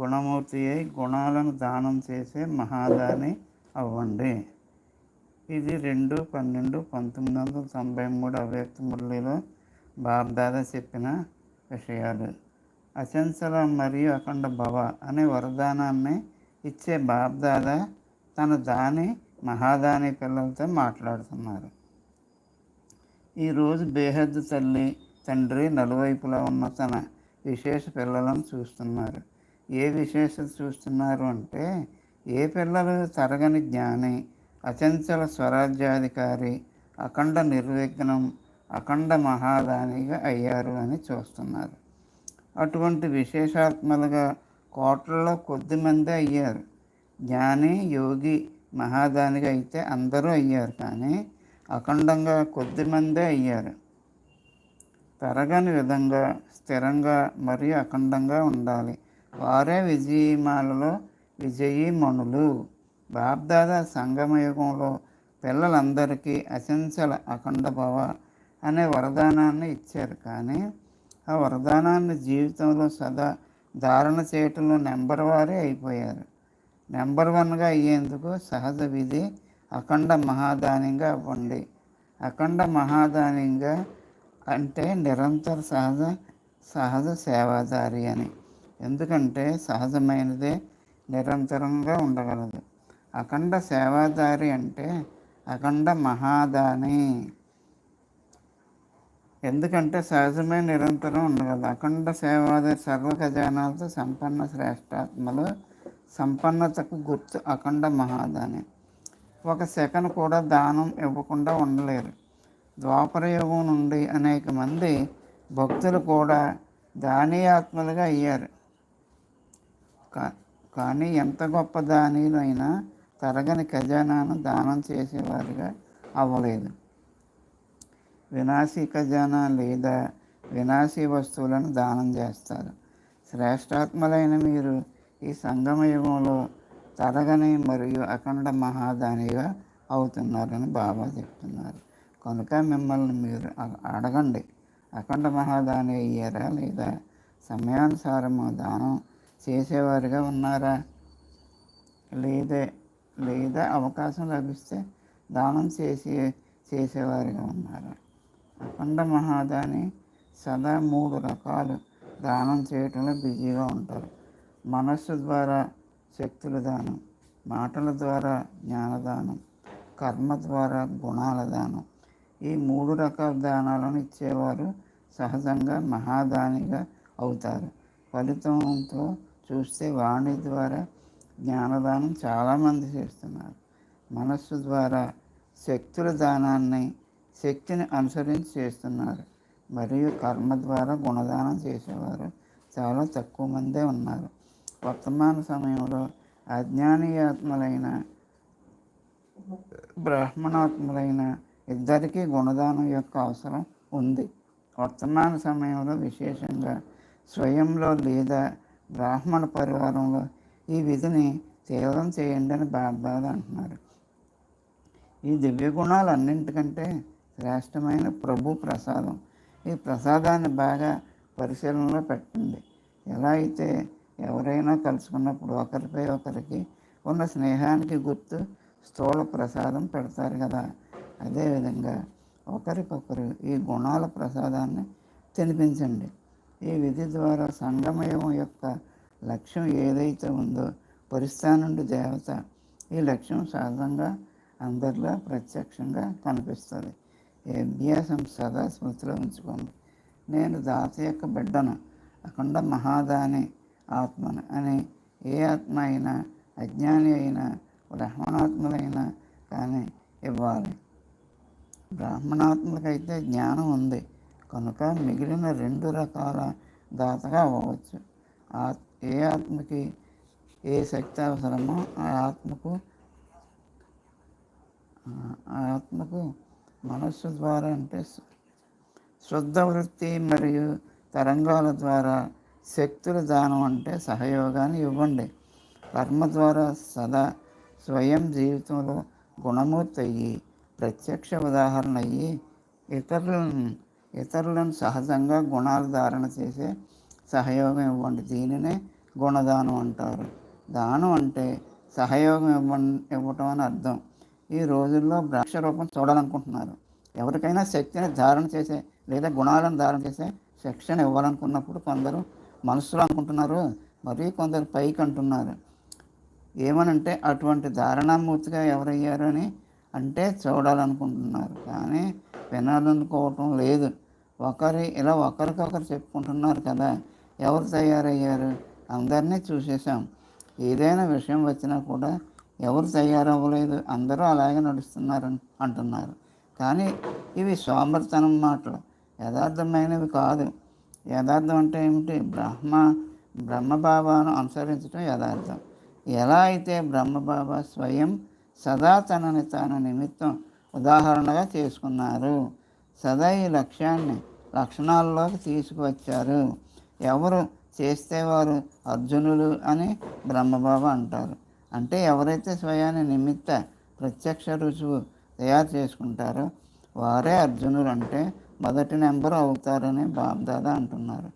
గుణమూర్తి అయి గుణాలను దానం చేసే మహాదాని అవ్వండి. ఇది రెండు పన్నెండు పంతొమ్మిది వందల తొంభై మూడు అవ్యక్త మురళిలో బాబ్దాదా చెప్పిన విషయాలు. అచంచల మరియు అఖండ భవ అనే వరదానాన్ని ఇచ్చే బాబ్దాదా తన దాని మహాదాని పిల్లలతో మాట్లాడుతున్నారు. ఈరోజు బేహద్దు తల్లి తండ్రి నలువైపులా ఉన్న తన విశేష పిల్లలను చూస్తున్నారు. ఏ విశేషత చూస్తున్నారు అంటే ఏ పిల్లలు తరగని జ్ఞాని అచంచల స్వరాజ్యాధికారి అఖండ నిర్విఘ్నం అఖండ మహాదానిగా అయ్యారు అని చూస్తున్నారు. అటువంటి విశేషాత్మలుగా కోట్లలో కొద్దిమంది అయ్యారు. జ్ఞాని యోగి మహాదానిగా అయితే అందరూ అయ్యారు కానీ అఖండంగా కొద్దిమందే అయ్యారు. తరగని విధంగా స్థిరంగా మరియు అఖండంగా ఉండాలి. వారే విజయమాలలో విజయీమణులు. బాబ్దాదా సంగమయుగంలో పిల్లలందరికీ అచంచల అఖండ భవ అనే వరదానాన్ని ఇచ్చారు. కానీ ఆ వరదానాన్ని జీవితంలో సదా ధారణ చేయటంలో నెంబర్ వారే అయిపోయారు. నెంబర్ వన్గా అయ్యేందుకు సహజ విధి అఖండ మహాదానిగా అవ్వండి. అఖండ మహాదానిగా అంటే నిరంతర సహజ సహజ సేవాదారి అని. ఎందుకంటే సహజమైనదే నిరంతరంగా ఉండగలదు. అఖండ సేవాదారి అంటే అఖండ మహాదాని. ఎందుకంటే సహజమైన నిరంతరం ఉండగలదు. అఖండ సేవాదారి సర్వ ఖజానాలతో సంపన్న శ్రేష్టాత్మలు సంపన్నతకు గుర్తు అఖండ మహాదాని. ఒక సెకండ్ కూడా దానం ఇవ్వకుండా ఉండలేరు. ద్వాపరయుగం నుండి అనేక మంది భక్తులు కూడా దానీయాత్మలుగా అయ్యారు. కా- కానీ ఎంత గొప్ప దానీలు అయినా తరగని ఖజానాను దానం చేసేవారుగా అవ్వలేదు. వినాశీ ఖజానా లేదా వినాశీ వస్తువులను దానం చేస్తారు. శ్రేష్టాత్మలైన మీరు ఈ సంగమ యుగంలో తరగని మరియు అఖండ మహాదానిగా అవుతున్నారని బాబా చెప్తున్నారు. కనుక మిమ్మల్ని మీరు అ- అడగండి. అఖండ మహాదాని అయ్యారా లేదా? సమయానుసారము దానం చేసేవారుగా ఉన్నారా? లేదే లేదా అవకాశం లభిస్తే దానం చేసి చేసేవారుగా ఉన్నారా? అఖండ మహాదాని సదా మూడు రకాలు. దానం చేయటంలో బిజీగా ఉంటారు. మనస్సు ద్వారా శక్తుల దానం మాటల ద్వారా జ్ఞానదానం కర్మ ద్వారా గుణాల దానం ఈ మూడు రకాల దానాలను ఇచ్చేవారు సహజంగా మహాదానిగా అవుతారు. ఫలితంతో చూస్తే వాణి ద్వారా జ్ఞానదానం చాలామంది చేస్తున్నారు. మనస్సు ద్వారా శక్తుల దానాన్ని శక్తిని అనుసరించి చేస్తున్నారు. మరియు కర్మ ద్వారా గుణదానం చేసేవారు చాలా తక్కువ మందే ఉన్నారు. వర్తమాన సమయంలో అజ్ఞానీయాత్మలైన బ్రాహ్మణాత్మలైన ఇద్దరికీ గుణదానం యొక్క అవసరం ఉంది. వర్తమాన సమయంలో విశేషంగా స్వయంలో లేదా బ్రాహ్మణ పరివారంలో ఈ విధిని తీవ్రం చేయండి అని బాబాలు అంటున్నారు. ఈ దివ్య గుణాలు అన్నింటికంటే శ్రేష్టమైన ప్రభు ప్రసాదం. ఈ ప్రసాదాన్ని బాగా పరిశీలనలో పెట్టండి. ఎలా అయితే ఎవరైనా కలుసుకున్నప్పుడు ఒకరిపై ఒకరికి ఉన్న స్నేహానికి గుర్తు స్థూల ప్రసాదం పెడతారు కదా. అదేవిధంగా ఒకరికొకరు ఈ గుణాల ప్రసాదాన్ని తినిపించండి. ఈ విధి ద్వారా సంగమయం యొక్క లక్ష్యం ఏదైతే ఉందో పరిస్థానుండి దేవత ఈ లక్ష్యం సహజంగా అందరిలో ప్రత్యక్షంగా కనిపిస్తుంది. ఈ అభ్యాసం సదా స్మృతిలో ఉంచుకోండి. నేను దాత యొక్క బిడ్డను అఖండ మహాదాని ఆత్మను అని ఏ ఆత్మ అయినా అజ్ఞాని అయినా బ్రాహ్మణాత్ములైనా కానీ ఇవ్వాలి. బ్రాహ్మణాత్మకైతే జ్ఞానం ఉంది. కనుక మిగిలిన రెండు రకాల దాతగా అవ్వచ్చు. ఆ ఏ ఆత్మకి ఏ శక్తి అవసరమో ఆ ఆత్మకు ఆ ఆత్మకు మనస్సు ద్వారా అంటే శుద్ధ వృత్తి మరియు తరంగాల ద్వారా శక్తుల దానం అంటే సహయోగాన్ని ఇవ్వండి. కర్మ ద్వారా సదా స్వయం జీవితంలో గుణమూర్తి అయ్యి ప్రత్యక్ష ఉదాహరణ అయ్యి ఇతరులను ఇతరులను సహజంగా గుణాలు ధారణ చేసే సహయోగం ఇవ్వండి. దీనినే గుణదానం అంటారు. దానం అంటే సహయోగం ఇవ్వ ఇవ్వటం అని అర్థం. ఈ రోజుల్లో ద్రాక్ష రూపం చూడాలనుకుంటున్నారు. ఎవరికైనా శక్తిని ధారణ చేసే లేదా గుణాలను ధారణ చేసే శిక్షణ ఇవ్వాలనుకున్నప్పుడు కొందరు మనసులో అనుకుంటున్నారు. మరీ కొందరు పైకి అంటున్నారు. ఏమనంటే అటువంటి ధారణామూర్తిగా ఎవరయ్యారు అని అంటే చూడాలనుకుంటున్నారు. కానీ వినాలనుకోవటం లేదు. ఒకరి ఇలా ఒకరికొకరు చెప్పుకుంటున్నారు కదా. ఎవరు తయారయ్యారు? అందరినీ చూసేసాం ఏదైనా విషయం వచ్చినా కూడా ఎవరు తయారవ్వలేదు. అందరూ అలాగే నడుస్తున్నారు అంటున్నారు. కానీ ఇవి సోమర్తనం మాటలు. యథార్థమైనవి కాదు. యథార్థం అంటే ఏమిటి? బ్రహ్మ బ్రహ్మబాబాను అనుసరించడం యథార్థం. ఎలా అయితే బ్రహ్మబాబా స్వయం సదా తనని తాను నిమిత్తం ఉదాహరణగా చేసుకున్నారు. సదా ఈ లక్ష్యాన్ని లక్షణాల్లోకి తీసుకువచ్చారు. ఎవరు చేస్తే వారు అర్జునులు అని బ్రహ్మబాబా అంటారు. అంటే ఎవరైతే స్వయాన్ని నిమిత్త ప్రత్యక్ష రుజువు తయారు చేసుకుంటారో వారే అర్జునులు అంటే మొదటి నెంబర్ అవుతారని బాబ్దాదా అంటున్నారు.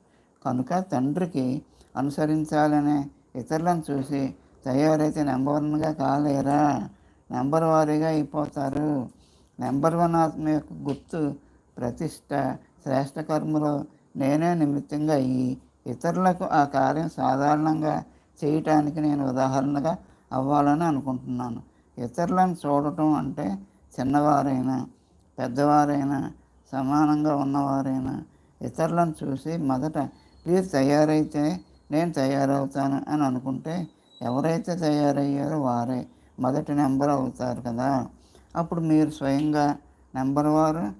కనుక తండ్రికి అనుసరించాలనే ఇతరులను చూసి తయారైతే నెంబర్ వన్గా కాలేరా? నెంబర్ వారీగా అయిపోతారు. నెంబర్ వన్ ఆత్మ యొక్క గుర్తు ప్రతిష్ట శ్రేష్ట కర్మలో నేనే నిమిత్తంగా అయ్యి ఇతరులకు ఆ కార్యం సాధారణంగా చేయటానికి నేను ఉదాహరణగా అవ్వాలని అనుకుంటున్నాను. ఇతరులను చూడటం అంటే చిన్నవారైనా పెద్దవారైనా సమానంగా ఉన్నవారైనా ఇతరులను చూసి మొదట వీరు తయారైతే నేను తయారవుతాను అని అనుకుంటే ఎవరైతే తయారయ్యారో వారే. మొదటి నెంబర్ అవుతారు కదా. అప్పుడు మీరు స్వయంగా నెంబర్ వారు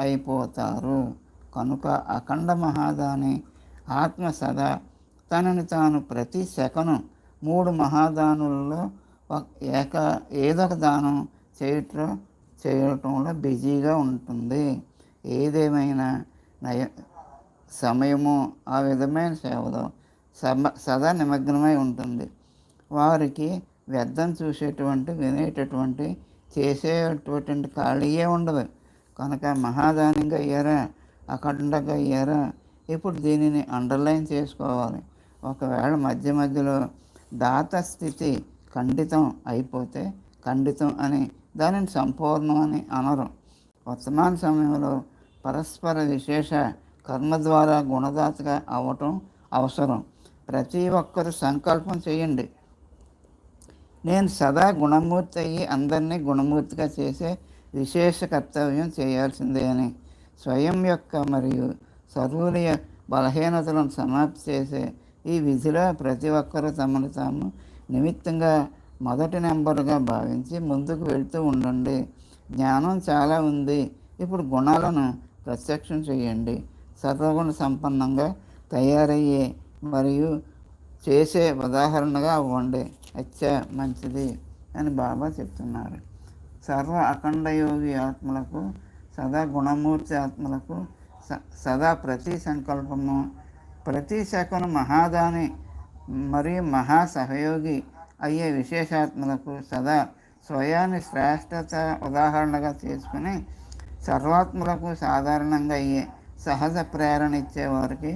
అయిపోతారు. కనుక అఖండ మహాదాని ఆత్మ సదా తనని తాను ప్రతి సెకను మూడు మహాదానులలో ఏక ఏదొక దానం చేయటం చేయటంలో బిజీగా ఉంటుంది. ఏదేమైనా నయ సమయము ఆ విధమైన సేవలో సమ సదా నిమగ్నమై ఉంటుంది. వారికి వ్యర్థం చూసేటువంటి వినేటటువంటి చేసేటటువంటి ఖాళీయే ఉండదు. కనుక మహాదానంగా అయ్యారా అఖండగా అయ్యారా ఇప్పుడు దీనిని అండర్లైన్ చేసుకోవాలి. ఒకవేళ మధ్య మధ్యలో దాత స్థితి ఖండితం అయిపోతే ఖండితం అని దానిని సంపూర్ణం అని అనరు. వర్తమాన సమయంలో పరస్పర విశేష కర్మ ద్వారా గుణదాతగా అవ్వటం అవసరం. ప్రతి ఒక్కరు సంకల్పం చేయండి. నేను సదా గుణమూర్తి అయ్యి అందరినీ గుణమూర్తిగా చేసే విశేష కర్తవ్యం చేయాల్సిందే అని స్వయం యొక్క మరియు సర్వుల బలహీనతలను సమాప్తి చేసే ఈ విధిలో ప్రతి ఒక్కరూ తమను తాము నిమిత్తంగా మొదటి నెంబర్గా భావించి ముందుకు వెళ్తూ ఉండండి. జ్ఞానం చాలా ఉంది. ఇప్పుడు గుణాలను ప్రత్యక్షం చేయండి. సర్వగుణ సంపన్నంగా తయారయ్యే మరియు చేసే ఉదాహరణగా అవ్వండి అచ్చా మంచిది అని బాబా చెప్తున్నారు. సర్వ అఖండ యోగి ఆత్మలకు సదా గుణమూర్తి ఆత్మలకు సదా ప్రతి సంకల్పము ప్రతి శాఖను మహాదాని మరియు మహా సహయోగి అయ్యే విశేషాత్మలకు సదా స్వయాన్ని శ్రేష్టత ఉదాహరణగా చేసుకుని సర్వాత్మలకు సాధారణంగా అయ్యే సహజ ప్రేరణ ఇచ్చేవారికి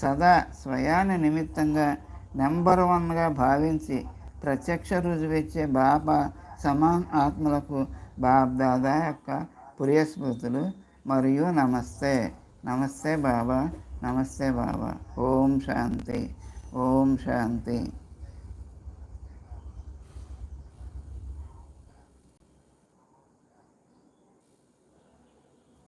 సదా స్వయాన్ని నిమిత్తంగా నెంబర్ వన్గా భావించి ప్రత్యక్ష రుజువిచ్చే బాబా సమాన్ ఆత్మలకు బాబ్దాదా యొక్క ప్రియస్మృతులు మరియు నమస్తే. నమస్తే బాబా. నమస్తే బాబా. ఓం శాంతి. ఓం శాంతి.